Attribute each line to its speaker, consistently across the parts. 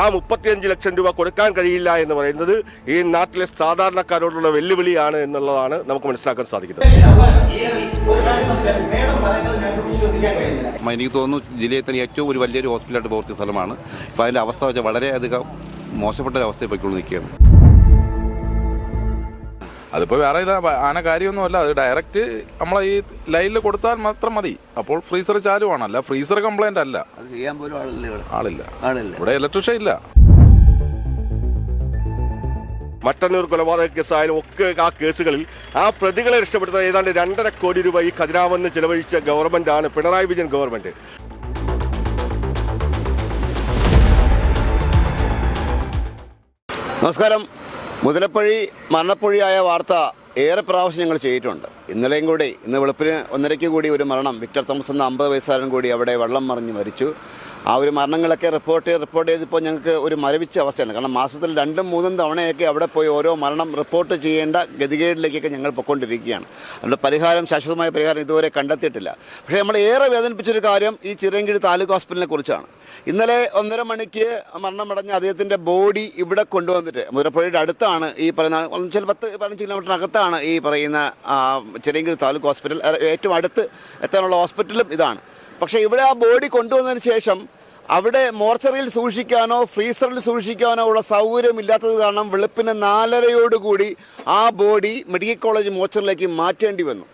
Speaker 1: ആ മുപ്പത്തിയഞ്ച് ലക്ഷം രൂപ കൊടുക്കാൻ കഴിയില്ല എന്ന് പറയുന്നത് ഈ നാട്ടിലെ സാധാരണക്കാരോടുള്ള വെല്ലുവിളിയാണ് എന്നുള്ളതാണ് നമുക്ക് മനസ്സിലാക്കാൻ സാധിക്കുന്നത്.
Speaker 2: എനിക്ക് തോന്നുന്നു ജില്ലയിൽ തന്നെ ഏറ്റവും ഒരു വലിയൊരു ഹോസ്പിറ്റലായിട്ട് പ്രവർത്തിച്ച സ്ഥലമാണ്. അപ്പോൾ അതിന്റെ അവസ്ഥ വെച്ചാൽ വളരെയധികം മോശപ്പെട്ട ഒരു അവസ്ഥയിൽ പോയിക്കൊണ്ട് നിൽക്കുകയാണ്
Speaker 3: അതിപ്പോ വേറെ ഇത് ആന കാര്യമൊന്നുമല്ല. അത് ഡയറക്റ്റ് നമ്മളെ ഈ ലൈനിൽ കൊടുത്താൽ മാത്രം മതി. അപ്പോൾ ഫ്രീസർ ചാലുവാണല്ല. ഫ്രീസർ കംപ്ലൈന്റ് അല്ല.
Speaker 2: അത് ചെയ്യാൻ പോലും ആളില്ല ഇവിടെ.
Speaker 3: ആളില്ല.
Speaker 2: ആളില്ല.
Speaker 3: ഇവിടെ ഇലക്ട്രിഷ്യൻ ഇല്ല.
Speaker 1: മട്ടന്നൂർ കൊലപാതക കേസായാലും ഒക്കെ ആ കേസുകളിൽ ആ പ്രതികളെ രക്ഷപ്പെടുത്തുന്ന ഏതാണ്ട് രണ്ടര കോടി രൂപ ഈ ഖജനാവെന്ന് ചെലവഴിച്ച ഗവൺമെന്റ് ആണ് പിണറായി വിജയൻ ഗവൺമെന്റ്.
Speaker 4: നമസ്കാരം. മുതലപ്പഴി മരണപ്പൊഴിയായ വാർത്ത ഏറെ പ്രാവശ്യം ഞങ്ങൾ ചെയ്തിട്ടുണ്ട്. ഇന്നലെയും കൂടി ഇന്ന് വെളുപ്പിന് ഒന്നരയ്ക്ക് കൂടി ഒരു മരണം. വിക്ടർ തോമസ് എന്ന അമ്പത് വയസ്സുകാരൻ കൂടി അവിടെ വെള്ളം മറിഞ്ഞ് മരിച്ചു. ആ ഒരു മരണങ്ങളൊക്കെ റിപ്പോർട്ട് ചെയ്ത് റിപ്പോർട്ട് ചെയ്തിപ്പോൾ ഞങ്ങൾക്ക് ഒരു മരവിച്ച അവസ്ഥയാണ്. കാരണം മാസത്തിൽ രണ്ടും മൂന്നും തവണയൊക്കെ അവിടെ പോയി ഓരോ മരണം റിപ്പോർട്ട് ചെയ്യേണ്ട ഗതികേടിലേക്കൊക്കെ ഞങ്ങൾ പൊയ്ക്കൊണ്ടിരിക്കുകയാണ്. അതുകൊണ്ട് പരിഹാരം ശാശ്വതമായ പരിഹാരം ഇതുവരെ കണ്ടെത്തിയിട്ടില്ല. പക്ഷേ നമ്മൾ ഏറെ വേദനിപ്പിച്ചൊരു കാര്യം ഈ ചിറയൻകീഴ് താലൂക്ക് ഹോസ്പിറ്റലിനെ കുറിച്ചാണ്. ഇന്നലെ ഒന്നര മണിക്ക് മരണമടഞ്ഞ അദ്ദേഹത്തിന്റെ ബോഡി ഇവിടെ കൊണ്ടുവന്നിട്ട് മുതിരപ്പുഴയുടെ അടുത്താണ് ഈ പറയുന്ന ചില പത്ത് പതിനഞ്ച് കിലോമീറ്ററിനകത്താണ് ഈ പറയുന്ന ചിറങ്കിഴി താലൂക്ക് ഹോസ്പിറ്റൽ. ഏറ്റവും അടുത്ത് എത്താനുള്ള ഹോസ്പിറ്റലും ഇതാണ്. പക്ഷേ ഇവിടെ ആ ബോഡി കൊണ്ടുവന്നതിന് ശേഷം അവിടെ മോർച്ചറിയിൽ സൂക്ഷിക്കാനോ ഫ്രീസറിൽ സൂക്ഷിക്കാനോ ഉള്ള സൗകര്യം ഇല്ലാത്തത് കാരണം വെളുപ്പിന് നാലരയോടുകൂടി ആ ബോഡി മെഡിക്കൽ കോളേജ് മോർച്ചറിലേക്ക് മാറ്റേണ്ടി വന്നു.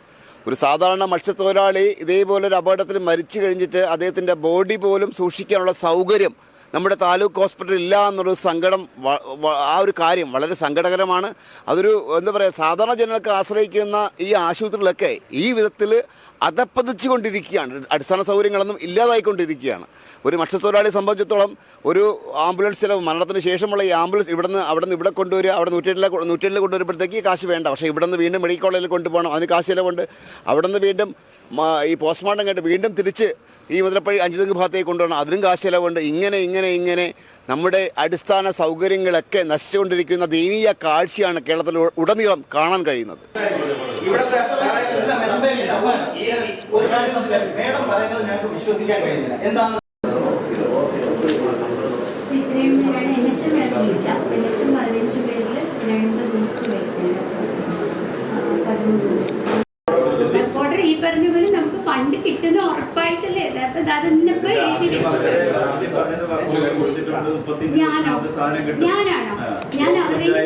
Speaker 4: ഒരു സാധാരണ മത്സ്യത്തൊഴിലാളി ഇതേപോലെ ഒരു അപകടത്തിൽ മരിച്ചു കഴിഞ്ഞിട്ട് അദ്ദേഹത്തിന്റെ ബോഡി പോലും സൂക്ഷിക്കാനുള്ള സൗകര്യം നമ്മുടെ താലൂക്ക് ഹോസ്പിറ്റൽ ഇല്ല എന്നുള്ളൊരു സങ്കടം ആ ഒരു കാര്യം വളരെ സങ്കടകരമാണ്. അതൊരു എന്താ പറയുക സാധാരണ ജനങ്ങൾക്ക് ആശ്രയിക്കുന്ന ഈ ആശുപത്രികളൊക്കെ ഈ വിധത്തിൽ അതപ്പതിച്ചു കൊണ്ടിരിക്കുകയാണ് അടിസ്ഥാന സൗകര്യങ്ങളൊന്നും ഇല്ലാതായിക്കൊണ്ടിരിക്കുകയാണ്. ഒരു മത്സ്യത്തൊഴിലാളിയെ സംബന്ധിച്ചിടത്തോളം ഒരു ആംബുലൻസ് ചിലവ് മരണത്തിന് ശേഷമുള്ള ഈ ആംബുലൻസ് ഇവിടുന്ന് അവിടെ നിന്ന് ഇവിടെ കൊണ്ടുവരിക അവിടെ നൂറ്റേഴിലെ നൂറ്റെട്ടിൽ കൊണ്ടുവരുമ്പോഴത്തേക്ക് കാശ് വേണ്ട. പക്ഷേ ഇവിടെ നിന്ന് വീണ്ടും മെഡിക്കൽ കോളേജിൽ കൊണ്ടുപോകണം അതിന് കാശ് ചിലവുണ്ട്. അവിടെ നിന്ന് വീണ്ടും ഈ പോസ്റ്റ്മോർട്ടം കഴിഞ്ഞിട്ട് വീണ്ടും തിരിച്ച് ഈ മുതലപ്പഴി അഞ്ചുതെങ്ങ് ഭാഗത്തേക്ക് കൊണ്ടുപോകണം അതിനും കാശ് ചിലവുണ്ട് ഇങ്ങനെ ഇങ്ങനെ ഇങ്ങനെ നമ്മുടെ അടിസ്ഥാന സൗകര്യങ്ങളൊക്കെ നശിച്ചുകൊണ്ടിരിക്കുന്ന ദയനീയ കാഴ്ചയാണ് കേരളത്തിൽ ഉടനീളം കാണാൻ കഴിയുന്നത്.
Speaker 5: ഒരു കാര്യം പറയുന്നത് വിശ്വസിക്കാൻ എന്താണ്
Speaker 6: ഈ പറഞ്ഞ പോലെ നമുക്ക് ഫണ്ട് കിട്ടുന്ന ഉറപ്പായിട്ടല്ലേ? അപ്പൊ അതിന്നിപ്പോ എഴുതി വെച്ചിട്ടുണ്ട് ഞാനോ? ഞാനാണോ? ഞാൻ അവരുടെ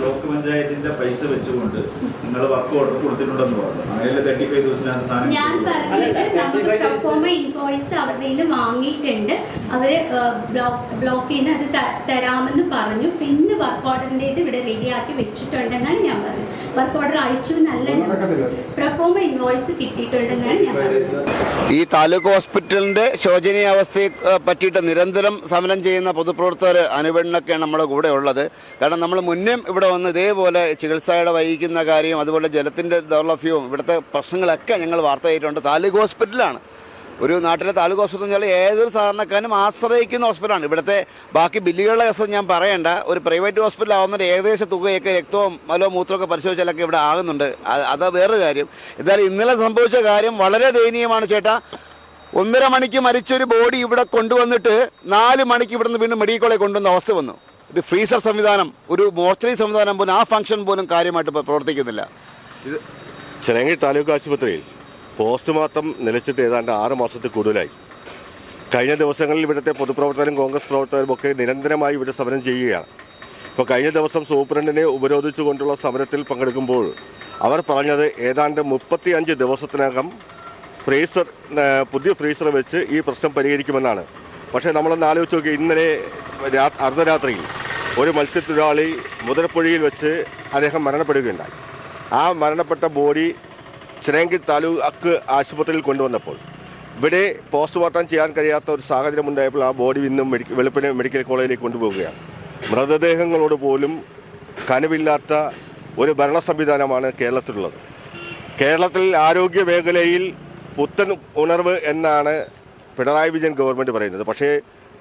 Speaker 7: ബ്ലോക്ക് പഞ്ചായത്തിന്റെ പൈസ വെച്ചുകൊണ്ട് നിങ്ങൾ വർക്ക് ഓർഡർ കൊടുത്തിട്ടുണ്ടെന്ന് പറഞ്ഞു. അങ്ങനെ തേർട്ടി ഫൈവ് ദിവസത്തിനകത്ത് സാധനം
Speaker 6: ഞാൻ പറഞ്ഞത് നമുക്ക് പ്രൊഫോമ ഇൻവോയ്സ് അവരുടെ കയ്യിൽ വാങ്ങിയിട്ടുണ്ട്. അവർ ബ്ലോക്ക് ബ്ലോക്കിൽ നിന്ന് അത് തരാമെന്ന് പറഞ്ഞു. പിന്നെ വർക്ക് ഓർഡറിന്റെത് ഇവിടെ റെഡിയാക്കി വെച്ചിട്ടുണ്ടെന്നാണ് ഞാൻ പറഞ്ഞത്. വർക്ക് ഓർഡർ അയച്ചു നല്ല പ്രൊഫോമ ഇൻവോയ്സ് ഞാൻ
Speaker 4: ഈ താലൂക്ക് ഹോസ്പിറ്റലിന്റെ ശോചനീയ അവസ്ഥയെ പറ്റിയിട്ട് നിരന്തരം സമരം ചെയ്യുന്ന പൊതുപ്രവർത്തകർ അനുപെണ്ണൊക്കെയാണ് നമ്മുടെ കൂടെ ഉള്ളത്. കാരണം നമ്മൾ മുന്നേ ഇവിടെ വന്ന് ഇതേപോലെ ചികിത്സയുടെ വഹിക്കുന്ന കാര്യം അതുപോലെ ജലത്തിന്റെ ദൗർലഭ്യവും ഇവിടുത്തെ പ്രശ്നങ്ങളൊക്കെ ഞങ്ങൾ വാർത്ത ചെയ്തിട്ടുണ്ട് താലൂക്ക് ഹോസ്പിറ്റലാണ് ഒരു നാട്ടിലെ താലൂക്ക് ഹോസ്പിറ്റൽ എന്ന് പറഞ്ഞാൽ ഏതൊരു സാധാരണക്കാരനും ആശ്രയിക്കുന്ന ഹോസ്പിറ്റലാണ്. ഇവിടുത്തെ ബാക്കി ബില്ലുകളുടെ കേസ് ഞാൻ പറയേണ്ട. ഒരു പ്രൈവറ്റ് ഹോസ്പിറ്റൽ ആവുന്നതിന്റെ ഏകദേശ തുകയൊക്കെ രക്തവും മലോ മൂത്രമൊക്കെ പരിശോധിച്ചാലൊക്കെ ഇവിടെ ആകുന്നുണ്ട്. അത് വേറൊരു കാര്യം. എന്തായാലും ഇന്നലെ സംഭവിച്ച കാര്യം വളരെ ദയനീയമാണ് ചേട്ടാ. ഒന്നര മണിക്ക് മരിച്ചൊരു ബോഡി ഇവിടെ കൊണ്ടുവന്നിട്ട് നാല് മണിക്ക് ഇവിടുന്ന് വീണ്ടും മെഡിക്കൽ കോളേജ് കൊണ്ടുവന്ന അവസ്ഥ വന്നു. ഒരു ഫ്രീസർ സംവിധാനം ഒരു മോർച്ചറി സംവിധാനം പോലും ആ ഫംഗ്ഷൻ പോലും കാര്യമായിട്ട് പ്രവർത്തിക്കുന്നില്ല.
Speaker 1: ഇത് ചെറിയ താലൂക്ക് ആശുപത്രിയിൽ പോസ്റ്റ്മോർട്ടം നിലച്ചിട്ട് ഏതാണ്ട് ആറ് മാസത്തിൽ കൂടുതലായി. കഴിഞ്ഞ ദിവസങ്ങളിൽ ഇവിടുത്തെ പൊതുപ്രവർത്തകരും കോൺഗ്രസ് പ്രവർത്തകരും ഒക്കെ നിരന്തരമായി ഇവിടെ സമരം ചെയ്യുകയാണ്. ഇപ്പോൾ കഴിഞ്ഞ ദിവസം സൂപ്രണ്ടിനെ ഉപരോധിച്ചുകൊണ്ടുള്ള സമരത്തിൽ പങ്കെടുക്കുമ്പോൾ അവർ പറഞ്ഞത് ഏതാണ്ട് മുപ്പത്തി അഞ്ച് ദിവസത്തിനകം ഫ്രീസർ പുതിയ ഫ്രീസർ വെച്ച് ഈ പ്രശ്നം പരിഹരിക്കുമെന്നാണ്. പക്ഷേ നമ്മളൊന്ന് ആലോചിച്ച് നോക്കി ഇന്നലെ അർദ്ധരാത്രിയിൽ ഒരു മത്സ്യത്തൊഴിലാളി മുതലപ്പുഴയിൽ വെച്ച് അദ്ദേഹം മരണപ്പെടുകയുണ്ടായി. ആ മരണപ്പെട്ട ബോഡി ചിറയൻകി താലൂക്ക് ആശുപത്രിയിൽ കൊണ്ടുവന്നപ്പോൾ ഇവിടെ പോസ്റ്റ്മോർട്ടം ചെയ്യാൻ കഴിയാത്ത ഒരു സാഹചര്യം ഉണ്ടായപ്പോൾ ആ ബോഡി ഇന്നും മെഡിക്കൽ വെളുപ്പിന് മെഡിക്കൽ കോളേജിലേക്ക് കൊണ്ടുപോവുകയാണ്. മൃതദേഹങ്ങളോട് പോലും കനവില്ലാത്ത ഒരു ഭരണ സംവിധാനമാണ് കേരളത്തിലുള്ളത്. കേരളത്തിൽ ആരോഗ്യ മേഖലയിൽ പുത്തൻ ഉണർവ് എന്നാണ് പിണറായി വിജയൻ ഗവൺമെന്റ് പറയുന്നത്. പക്ഷേ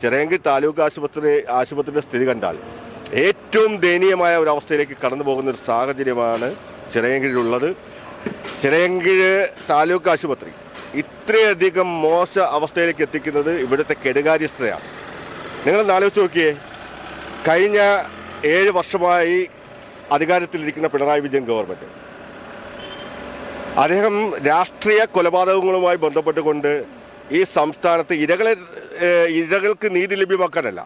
Speaker 1: ചിറയങ്കി താലൂക്ക് ആശുപത്രി ആശുപത്രിയുടെ സ്ഥിതി കണ്ടാൽ ഏറ്റവും ദയനീയമായ ഒരു അവസ്ഥയിലേക്ക് കടന്നു പോകുന്ന ഒരു സാഹചര്യമാണ് ചിറയങ്കിലുള്ളത് ചിറയങ്കിഴ് താലൂക്ക് ആശുപത്രി. ഇത്രയധികം മോശ അവസ്ഥയിലേക്ക് എത്തിക്കുന്നത് ഇവിടുത്തെ കെടുകാര്യസ്ഥതയാണ്. നിങ്ങളൊന്ന് ആലോചിച്ച് നോക്കിയേ. കഴിഞ്ഞ ഏഴ് വർഷമായി അധികാരത്തിലിരിക്കുന്ന പിണറായി വിജയൻ ഗവൺമെന്റ് അദ്ദേഹം രാഷ്ട്രീയ കൊലപാതകങ്ങളുമായി ബന്ധപ്പെട്ടുകൊണ്ട് ഈ സംസ്ഥാനത്ത് ഇരകളെ ഇരകൾക്ക് നീതി ലഭ്യമാക്കാനല്ല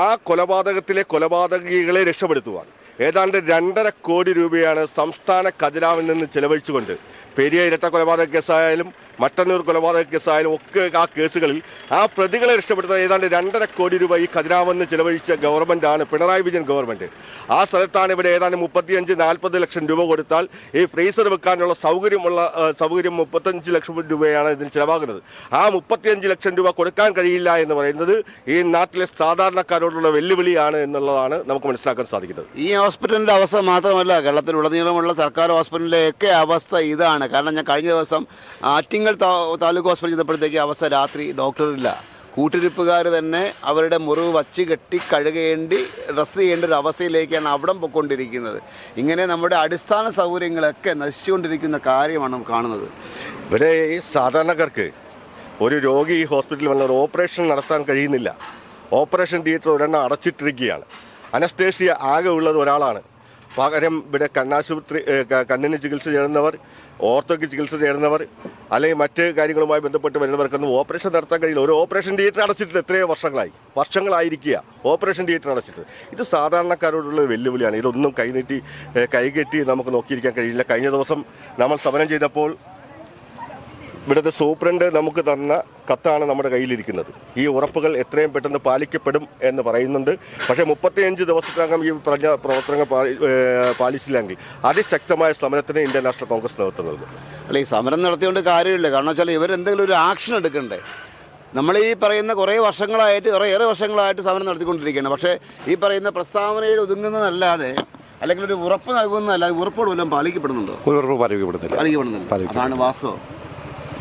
Speaker 1: ആ കൊലപാതകത്തിലെ കൊലപാതകികളെ രക്ഷപ്പെടുത്തുവാൻ ഏതാണ്ട് രണ്ടര കോടി രൂപയാണ് സംസ്ഥാന ഖജനാവിൽ നിന്ന് ചെലവഴിച്ചുകൊണ്ട് പെരിയ ഇരട്ട കൊലപാതക കേസായാലും മട്ടന്നൂർ കൊലപാതക കേസായാലും ഒക്കെ ആ കേസുകളിൽ ആ പ്രതികളെ രക്ഷപ്പെടുത്തുന്ന ഏതാണ്ട് രണ്ടര കോടി രൂപ ഈ ഖജനാവെന്ന് ചിലവഴിച്ച ഗവൺമെന്റാണ് പിണറായി വിജയൻ ഗവൺമെന്റ് ആ സ്ഥലത്താണ് ഇവിടെ ഏതാണ്ട് മുപ്പത്തിയഞ്ച് നാൽപ്പത് ലക്ഷം രൂപ കൊടുത്താൽ ഈ ഫ്രീസർ വെക്കാനുള്ള സൗകര്യമുള്ള സൗകര്യം മുപ്പത്തഞ്ച് ലക്ഷം രൂപയാണ് ഇതിന് ചിലവാകുന്നത്. ആ മുപ്പത്തിയഞ്ച് ലക്ഷം രൂപ കൊടുക്കാൻ കഴിയില്ല എന്ന് പറയുന്നത് ഈ നാട്ടിലെ സാധാരണക്കാരോടുള്ള വെല്ലുവിളിയാണ് എന്നുള്ളതാണ് നമുക്ക് മനസ്സിലാക്കാൻ സാധിക്കുന്നത്.
Speaker 4: ഈ ഹോസ്പിറ്റലിന്റെ അവസ്ഥ മാത്രമല്ല കേരളത്തിലുടനീളമുള്ള സർക്കാർ ഹോസ്പിറ്റലിലെയൊക്കെ അവസ്ഥ ഇതാണ്. കാരണം ഞാൻ കഴിഞ്ഞ ദിവസം ആറ്റിങ്ങൽ താലൂക്ക് ഹോസ്പിറ്റലിൽ ചെന്നപ്പോഴത്തേക്ക് അവസ്ഥ രാത്രി ഡോക്ടറില്ല. കൂട്ടിരിപ്പുകാർ തന്നെ അവരുടെ മുറിവ് വച്ച് കെട്ടി കഴുകേണ്ടി ഡ്രസ്സ് ചെയ്യേണ്ട ഒരു അവസ്ഥയിലേക്കാണ് അവിടം പൊയ്ക്കൊണ്ടിരിക്കുന്നത്. ഇങ്ങനെ നമ്മുടെ അടിസ്ഥാന സൗകര്യങ്ങളൊക്കെ നശിച്ചുകൊണ്ടിരിക്കുന്ന കാര്യമാണ് കാണുന്നത്.
Speaker 1: ഇവരെ ഈ സാധാരണക്കാർക്ക് ഒരു രോഗി ഈ ഹോസ്പിറ്റലിൽ വന്ന ഓപ്പറേഷൻ നടത്താൻ കഴിയുന്നില്ല. ഓപ്പറേഷൻ തിയേറ്റർ ഒരെണ്ണം അടച്ചിട്ടിരിക്കുകയാണ്. അനസ്തേഷ്യ ആകെ ഉള്ളത് ഒരാളാണ്. പകരം ഇവിടെ കണ്ണാശുപത്രി കണ്ണിന് ചികിത്സ ചെയ്യുന്നവർ ഓർത്തോയ്ക്ക് ചികിത്സ ചെയ്യുന്നവർ അല്ലെങ്കിൽ മറ്റ് കാര്യങ്ങളുമായി ബന്ധപ്പെട്ട് വരുന്നവർക്കൊന്നും ഓപ്പറേഷൻ നടത്താൻ കഴിയില്ല. ഒരു ഓപ്പറേഷൻ തിയേറ്റർ അടച്ചിട്ട് എത്രയോ വർഷങ്ങളായി വർഷങ്ങളായിരിക്കുക ഓപ്പറേഷൻ തിയേറ്റർ അടച്ചിട്ട്. ഇത് സാധാരണക്കാരോടുള്ള വെല്ലുവിളിയാണ്. ഇതൊന്നും കൈനീട്ടി കൈകെട്ടി നമുക്ക് നോക്കിയിരിക്കാൻ കഴിയില്ല. കഴിഞ്ഞ ദിവസം നമ്മൾ സമരം ചെയ്തപ്പോൾ ഇവിടുത്തെ സൂപ്രണ്ട് നമുക്ക് തന്ന കത്താണ് നമ്മുടെ കയ്യിലിരിക്കുന്നത്. ഈ ഉറപ്പുകൾ എത്രയും പെട്ടെന്ന് പാലിക്കപ്പെടും എന്ന് പറയുന്നുണ്ട്. പക്ഷേ മുപ്പത്തിയഞ്ച് ദിവസത്തിനകം ഈ പറഞ്ഞ പ്രവർത്തനങ്ങൾ പാലി- പാലിച്ചില്ലെങ്കിൽ അതിശക്തമായ സമരത്തിന് ഇന്ത്യൻ നാഷണൽ കോൺഗ്രസ് നേതൃത്വം നൽകും.
Speaker 4: അല്ല ഈ സമരം നടത്തിയോണ്ട് കാര്യമില്ല. കാരണം വെച്ചാൽ ഇവരെന്തെങ്കിലും ഒരു ആക്ഷൻ എടുക്കണ്ടേ? നമ്മൾ ഈ പറയുന്ന കുറേ വർഷങ്ങളായിട്ട് കുറേ ഏറെ വർഷങ്ങളായിട്ട് സമരം നടത്തിക്കൊണ്ടിരിക്കുകയാണ്. പക്ഷേ ഈ പറയുന്ന പ്രസ്താവനയിൽ ഒതുങ്ങുന്നതല്ലാതെ അല്ലെങ്കിൽ ഒരു ഉറപ്പ് നൽകുന്നതല്ലാതെ ഉറപ്പോട് വല്ലതും പാലിക്കപ്പെടുന്നുണ്ടോ?
Speaker 2: ഒരു ഉറപ്പ് പാലിക്കപ്പെടുന്നില്ല.
Speaker 4: പാലിക്കപ്പെടുന്നില്ല. അതാണ് വാസ്തവം.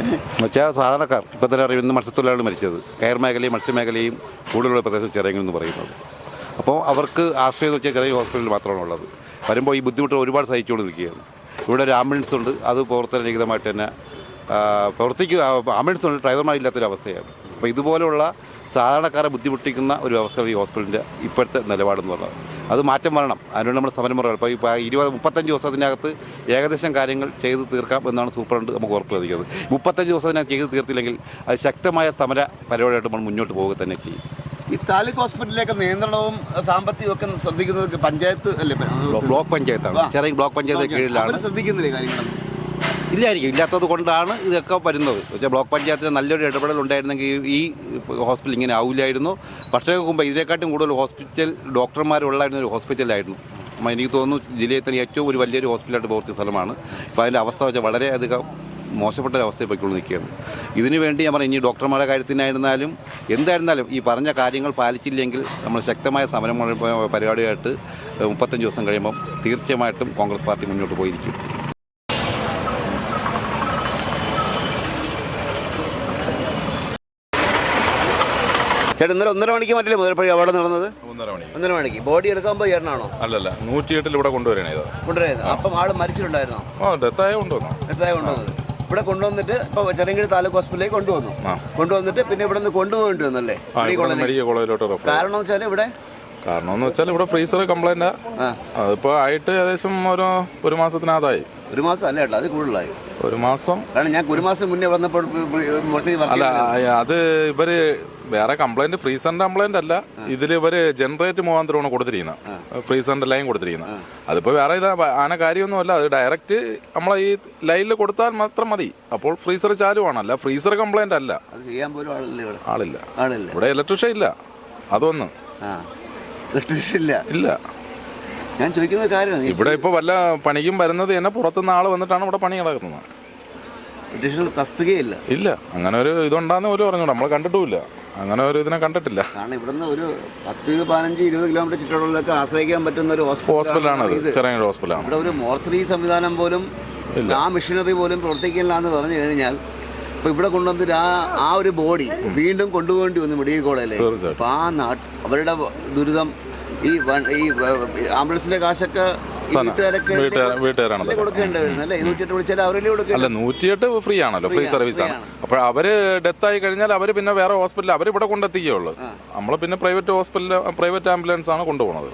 Speaker 2: എന്നുവെച്ചാൽ സാധാരണക്കാർ ഇപ്പം തന്നെ അറിയാം ഇന്ന് മത്സ്യത്തൊഴിലാളികൾ മരിച്ചത്. കയർ മേഖലയും മത്സ്യമേഖലയും കൂടുതലുള്ള പ്രദേശം ചിറങ്ങൽ എന്ന് പറയുന്നത്. അപ്പോൾ അവർക്ക് ആശ്രയം വെച്ചാൽ ചെറിയ ഹോസ്പിറ്റലിൽ മാത്രമാണ് ഉള്ളത്. വരുമ്പോൾ ഈ ബുദ്ധിമുട്ട് ഒരുപാട് സഹിച്ചുകൊണ്ട് നിൽക്കുകയാണ് ഇവിടെ ഒരു ആംബുലൻസ് ഉണ്ട്. അത് പ്രവർത്തനരഹിതമായിട്ട് തന്നെ പ്രവർത്തിക്കുക ആംബുലൻസ് ഉണ്ട്. ഡ്രൈവർമാരില്ലാത്തൊരു അവസ്ഥയാണ് അപ്പോൾ ഇതുപോലെയുള്ള സാധാരണക്കാരെ ബുദ്ധിമുട്ടിക്കുന്ന ഒരു അവസ്ഥയാണ് ഈ ഹോസ്പിറ്റലിന്റെ ഇപ്പോഴത്തെ നിലപാടെന്ന് പറയുന്നത് അത് മാറ്റം വരണം. അതിനുവേണ്ടി നമ്മുടെ സമരം പറയണം ഇപ്പോൾ ഇപ്പോൾ ഇരുപത് മുപ്പത്തഞ്ച് ദിവസത്തിനകത്ത് ഏകദേശം കാര്യങ്ങൾ ചെയ്ത് തീർക്കാം എന്നാണ് സൂപ്രണ്ട് നമുക്ക് ഉറപ്പ് നൽകിയത്. മുപ്പത്തഞ്ച് ദിവസത്തിനകത്ത് ചെയ്ത് തീർത്തില്ലെങ്കിൽ അത് ശക്തമായ സമര പരിപാടിയായിട്ട് നമ്മൾ മുന്നോട്ട് പോവുക തന്നെ ചെയ്യും.
Speaker 4: ഈ താലൂക്ക് ഹോസ്പിറ്റലിലേക്ക് നിയന്ത്രണവും സാമ്പത്തികവും ഒക്കെ ശ്രദ്ധിക്കുന്നത് പഞ്ചായത്ത് അല്ലേ?
Speaker 2: ബ്ലോക്ക് പഞ്ചായത്താണ്. ചെറിയ ബ്ലോക്ക് പഞ്ചായത്ത്. കീഴിലാണ്.
Speaker 4: ശ്രദ്ധിക്കുന്നില്ലേ കാര്യങ്ങളൊന്നും?
Speaker 2: ഇല്ലായിരിക്കും. ഇല്ലാത്തത് കൊണ്ടാണ് ഇതൊക്കെ വരുന്നത്. പക്ഷേ ബ്ലോക്ക് പഞ്ചായത്തിന് നല്ലൊരു ഇടപെടൽ ഉണ്ടായിരുന്നെങ്കിൽ ഈ ഹോസ്പിറ്റൽ ഇങ്ങനെ ആവില്ലായിരുന്നു. വർഷങ്ങൾക്ക് മുമ്പ് ഇതിനെക്കാട്ടും കൂടുതൽ ഹോസ്പിറ്റൽ ഡോക്ടർമാരുള്ളായിരുന്ന ഒരു ഹോസ്പിറ്റലായിരുന്നു. എനിക്ക് തോന്നുന്നു ജില്ലയിൽ തന്നെ ഏറ്റവും ഒരു വലിയൊരു ഹോസ്പിറ്റലായിട്ട് പ്രവർത്തിച്ച സ്ഥലമാണ്. അപ്പോൾ അതിന്റെ അവസ്ഥ വെച്ചാൽ വളരെയധികം മോശപ്പെട്ട ഒരു അവസ്ഥയിൽ പോയിക്കൊണ്ട് നിൽക്കുകയാണ് ഇതിനു വേണ്ടി ഞാൻ ഇനി ഡോക്ടർമാരുടെ കാര്യത്തിനായിരുന്നാലും എന്തായിരുന്നാലും ഈ പറഞ്ഞ കാര്യങ്ങൾ പാലിച്ചില്ലെങ്കിൽ നമ്മൾ ശക്തമായ സമരം പരിപാടിയായിട്ട് മുപ്പത്തഞ്ച് ദിവസം കഴിയുമ്പം തീർച്ചയായിട്ടും കോൺഗ്രസ് പാർട്ടി മുന്നോട്ട് പോയിരിക്കും.
Speaker 4: ചേട്ടാ ഇന്നലെ ഒന്നര മണിക്ക് മറ്റല്ലേ മുതൽപ്പഴി അവിടെ നടന്നത്?
Speaker 3: ഒന്നര മണി.
Speaker 4: ഒന്നര മണിക്ക്. ബോഡി എടുക്കാൻ പോയി ചേട്ടനാണോ?
Speaker 3: അല്ലല്ല നൂറ്റിയെട്ടിൽ ഇവിടെ കൊണ്ടുവരണേ ഇത്.
Speaker 4: കൊണ്ടുവരുന്നത് അപ്പം ആൾ മരിച്ചിട്ടുണ്ടായിരുന്നോ?
Speaker 3: ആ ഡെത്തായ കൊണ്ടുവന്നു.
Speaker 4: ഡെത്തായ കൊണ്ടുവന്നത്. ഇവിടെ കൊണ്ടുവന്നിട്ട് ഇപ്പൊ ചെറങ്കീഴ് താലൂക്ക് ഹോസ്പിറ്റലിലേക്ക് കൊണ്ടുവന്നു. കൊണ്ടുവന്നിട്ട് പിന്നെ ഇവിടെ നിന്ന് കൊണ്ടുപോകേണ്ടി വന്നല്ലേ മെഡിക്കൽ
Speaker 3: കോളേജിലോട്ട്
Speaker 4: കാരണം വെച്ചാൽ ഇവിടെ?
Speaker 3: കാരണം എന്ന് വെച്ചാൽ ഇവിടെ ഫ്രീസർ കംപ്ലൈന്റ് അതിപ്പോ ആയിട്ട് ഏകദേശം ഒരു ഒരു മാസത്തിനകത്തായി.
Speaker 4: ഒരു മാസം അല്ല അത് കൂടുതലായി.
Speaker 3: ഒരു മാസം.
Speaker 4: കാരണം ഞാൻ ഒരു മാസം മുന്നേ വന്നപ്പോൾ
Speaker 3: അല്ല അത് ഇവർ വേറെ കംപ്ലൈന്റ് ഫ്രീസറിന്റെ കംപ്ലൈന്റ് അല്ല. ഇതിൽ ഇവർ ജനറേറ്റ് മുഖാന്തരമാണ് കൊടുത്തിരിക്കുന്നത് ഫ്രീസറിന്റെ ലൈൻ കൊടുത്തിരിക്കുന്നത് അതിപ്പോ വേറെ ഇത് ആന കാര്യമൊന്നുമല്ല. അത് ഡയറക്റ്റ് നമ്മളെ ഈ ലൈനിൽ കൊടുത്താൽ മാത്രം മതി. അപ്പോൾ ഫ്രീസർ ചാലുവാണല്ല. ഫ്രീസർ കംപ്ലൈന്റ് അല്ല.
Speaker 4: ആളില്ല ഇവിടെ.
Speaker 3: ഇലക്ട്രീഷ്യൻ ഇല്ല. അതൊന്ന്.
Speaker 4: ഇല്ല.
Speaker 3: ഇല്ല.
Speaker 4: ഞാൻ ചോദിക്കുന്ന കാര്യം
Speaker 3: ഇവിടെ ഇപ്പൊ വല്ല പണിക്കും വരുന്നത് തന്നെ പുറത്തുനിന്ന് ആൾ വന്നിട്ടാണ് ഇവിടെ പണി നടക്കുന്നത്.
Speaker 4: തസ്തികയില്ല.
Speaker 3: ഇല്ല. അങ്ങനെ ഒരു ഇതുണ്ടാന്ന് പോലും പറഞ്ഞു നമ്മൾ കണ്ടിട്ടുമില്ല. അങ്ങനെ ഒരു ഇതിനെ കണ്ടിട്ടില്ല.
Speaker 4: കാരണം ഇവിടുന്ന് ഒരു പത്ത് പതിനഞ്ച് ഇരുപത് കിലോമീറ്റർ ചുറ്റളവിലൊക്കെ ആശ്രയിക്കാൻ പറ്റുന്ന ഒരു
Speaker 3: ഹോസ്പിറ്റലാണ്
Speaker 4: ഇത്.
Speaker 3: ചെറിയ ഹോസ്പിറ്റലാണ്
Speaker 4: ഇവിടെ ഒരു മോർച്ചറി സംവിധാനം പോലും ആ മെഷീനറി പോലും പ്രവർത്തിക്കില്ല എന്ന് പറഞ്ഞു കഴിഞ്ഞാൽ അപ്പൊ ഇവിടെ കൊണ്ടുവന്ന ആ ആ ഒരു ബോഡി വീണ്ടും കൊണ്ടുപോകേണ്ടി വന്നു മെഡിക്കൽ കോളേജിലേക്ക്. അപ്പൊ ആ നാട്ട് അവരുടെ ദുരിതം ഈ ഈ ആംബുലൻസിന്റെ കാശൊക്കെ ഈ
Speaker 3: തന്നെ.
Speaker 4: വീട്ടുകാരൊക്കെ
Speaker 3: വീട്ടുകാർ- വീട്ടുകാരാണ്
Speaker 4: അല്ലേ നൂറ്റിയെട്ട്
Speaker 3: ഫ്രീ ആണല്ലോ ഫ്രീ സർവീസ് ആണ്
Speaker 4: അപ്പൊ
Speaker 3: അപ്പോൾ അവർ ഡെത്ത് ആയി കഴിഞ്ഞാൽ അവർ പിന്നെ വേറെ ഹോസ്പിറ്റലിൽ അവർ ഇവിടെ കൊണ്ടെത്തിക്കുകയുള്ളൂ നമ്മൾ പിന്നെ പ്രൈവറ്റ് ഹോസ്പിറ്റലിൽ പ്രൈവറ്റ് ആംബുലൻസ് ആണ് കൊണ്ടുപോകുന്നത്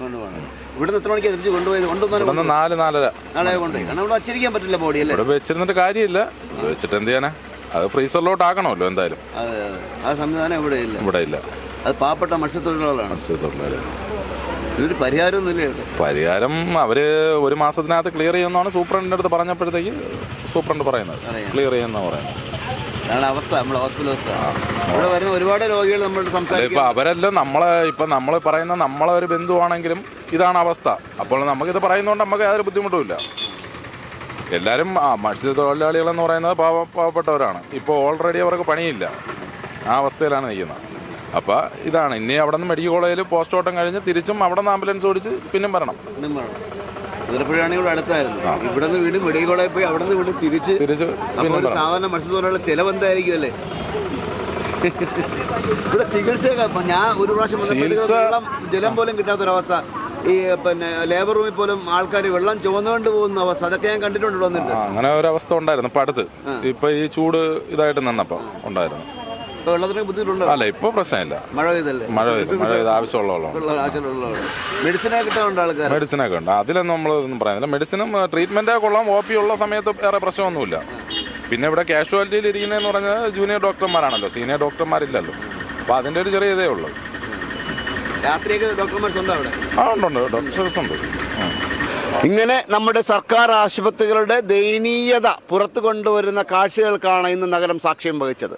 Speaker 4: ഇവിടുന്ന് എത്ര തിരിച്ച് കൊണ്ടുപോയത്
Speaker 3: നാല് നാലര.
Speaker 4: നാളെ കൊണ്ടുപോയി. കാരണം ഇവിടെ വച്ചിരിക്കാൻ പറ്റില്ല ബോഡി അല്ലേ?
Speaker 3: ഇവിടെ വെച്ചിരുന്നിട്ട് കാര്യമില്ല. വെച്ചിട്ട് എന്ത് ചെയ്യാനാ? അത് ഫ്രീസറിലോട്ട് ആക്കണമല്ലോ എന്തായാലും.
Speaker 4: അതെ അതെ. ആ സംവിധാനം ഇവിടെ ഇല്ല.
Speaker 3: ഇവിടെ ഇല്ല.
Speaker 4: അത് പാവപ്പെട്ട മത്സ്യത്തൊഴിലാളികളാണ്.
Speaker 3: മത്സ്യത്തൊഴിലാളി
Speaker 4: ഇതൊരു പരിഹാരമൊന്നുമില്ല തന്നെയാണ്
Speaker 3: പരിഹാരം അവർ ഒരു മാസത്തിനകത്ത് ക്ലിയർ ചെയ്യുമെന്നാണ് സൂപ്രണ്ടിന്റെ അടുത്ത് പറഞ്ഞപ്പോഴത്തേക്ക് സൂപ്രണ്ട് പറയുന്നത്. ക്ലിയർ ചെയ്യുന്ന പറയുന്നത്.
Speaker 4: അതാണ് അവസ്ഥ നമ്മുടെ ഹോസ്പിറ്റൽ അവസ്ഥ. ഇവിടെ വരുന്ന ഒരുപാട് രോഗികൾ
Speaker 3: നമ്മൾ ഇപ്പൊ അവരെല്ലാം നമ്മളെ ഇപ്പൊ നമ്മൾ പറയുന്ന നമ്മളെ ഒരു ബന്ധുവാണെങ്കിലും ഇതാണ് അവസ്ഥ. അപ്പോൾ നമുക്കിത് പറയുന്നതുകൊണ്ട് നമുക്ക് യാതൊരു ബുദ്ധിമുട്ടുമില്ല എല്ലാരും ആ മത്സ്യത്തൊഴിലാളികൾ എന്ന് പറയുന്നത് പാവ പാവപ്പെട്ടവരാണ്. ഇപ്പോൾ ഓൾറെഡി അവർക്ക് പണിയില്ല. ആ അവസ്ഥയിലാണ് നിൽക്കുന്നത്. അപ്പോൾ ഇതാണ്. ഇനി അവിടെ നിന്ന് മെഡിക്കൽ കോളേജിൽ പോസ്റ്റ്മോർട്ടം കഴിഞ്ഞ് തിരിച്ചും അവിടെ നിന്ന് ആംബുലൻസ് ഓടിച്ച് പിന്നും വരണം.
Speaker 4: ഇവിടെ അടുത്തായിരുന്നു. ഇവിടെ നിന്ന് വീണ്ടും മെഡിക്കൽ കോളേജിൽ പോയി അവിടെ നിന്ന് വീണ്ടും തിരിച്ച്
Speaker 3: തിരിച്ച് പിന്നും
Speaker 4: സാധാരണ മത്സ്യത്തൊഴിലാളി ചെലവെന്തായിരിക്കും അല്ലേ? ഇവിടെ ചികിത്സയൊക്കെ ഞാൻ ഒരു പ്രാവശ്യം ജലം പോലും കിട്ടാത്തൊരവസ്ഥ. ഈ പിന്നെ ലേബർ റൂമിൽ പോലും ആൾക്കാർ വെള്ളം ചുവന്നുകൊണ്ട് പോകുന്ന അവസ്ഥ. അതൊക്കെ ഞാൻ കണ്ടിട്ടുണ്ട്
Speaker 3: അങ്ങനെ ഒരു അവസ്ഥ ഉണ്ടായിരുന്നു. ഇപ്പം അടുത്ത് ഇപ്പം ഈ ചൂട് ഇതായിട്ട് നിന്നപ്പോൾ ഉണ്ടായിരുന്നു.
Speaker 4: വെള്ളത്തിന് ബുദ്ധിമുട്ടുണ്ടോ?
Speaker 3: അല്ല ഇപ്പോൾ പ്രശ്നമില്ല.
Speaker 4: മഴ പെയ്തല്ലേ?
Speaker 3: മഴ പെയ്തു. മഴ പെയ്ത് ആവശ്യമുള്ള വെള്ളം
Speaker 4: ആവശ്യമുള്ളതാണ് മെഡിസിനൊക്കെ കിട്ടാറുണ്ട് ആൾക്കാർ
Speaker 3: മെഡിസിനൊക്കെ ഉണ്ട്. അതിലൊന്നും നമ്മൾ ഒന്നും പറയുന്നില്ല മെഡിസിനും ട്രീറ്റ്മെന്റേ കൊള്ളാം. ഒ പി ഉള്ള സമയത്ത് വേറെ പ്രശ്നമൊന്നുമില്ല. പിന്നെ ഇവിടെ കാഷ്വാലിറ്റിയിൽ ഇരിക്കുന്നതെന്ന് പറഞ്ഞാൽ ജൂനിയർ ഡോക്ടർമാരാണല്ലോ സീനിയർ ഡോക്ടർമാരില്ലല്ലോ അപ്പോൾ അതിന്റെ ഒരു ചെറിയ ഇതേ ഉള്ളൂ.
Speaker 4: രാത്രിയൊക്കെ ഡോക്ടർമാർസ് ഉണ്ടോ അവിടെ?
Speaker 3: ആ ഉണ്ട് ഡോക്ടേഴ്സ് ഉണ്ട്.
Speaker 4: ഇങ്ങനെ നമ്മുടെ സർക്കാർ ആശുപത്രികളുടെ ദയനീയത പുറത്തു കൊണ്ടുവരുന്ന കാഴ്ചകൾക്കാണ് ഇന്ന് നഗരം സാക്ഷ്യം വഹിച്ചത്.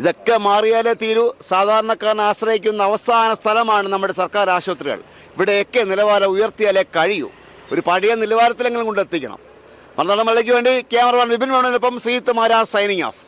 Speaker 4: ഇതൊക്കെ മാറിയാലേ തീരൂ. സാധാരണക്കാരനെ ആശ്രയിക്കുന്ന അവസാന സ്ഥലമാണ് നമ്മുടെ സർക്കാർ ആശുപത്രികൾ. ഇവിടെയൊക്കെ നിലവാരം ഉയർത്തിയാലേ കഴിയൂ. ഒരു പഴയ നിലവാരത്തിലെങ്കിലും കൊണ്ടെത്തിക്കണം. മണിക്ക് വേണ്ടി ക്യാമറമാൻ വിപിൻ വേണനൊപ്പം ശ്രീത്ത് മാരാർ സൈനിങ് ഓഫ്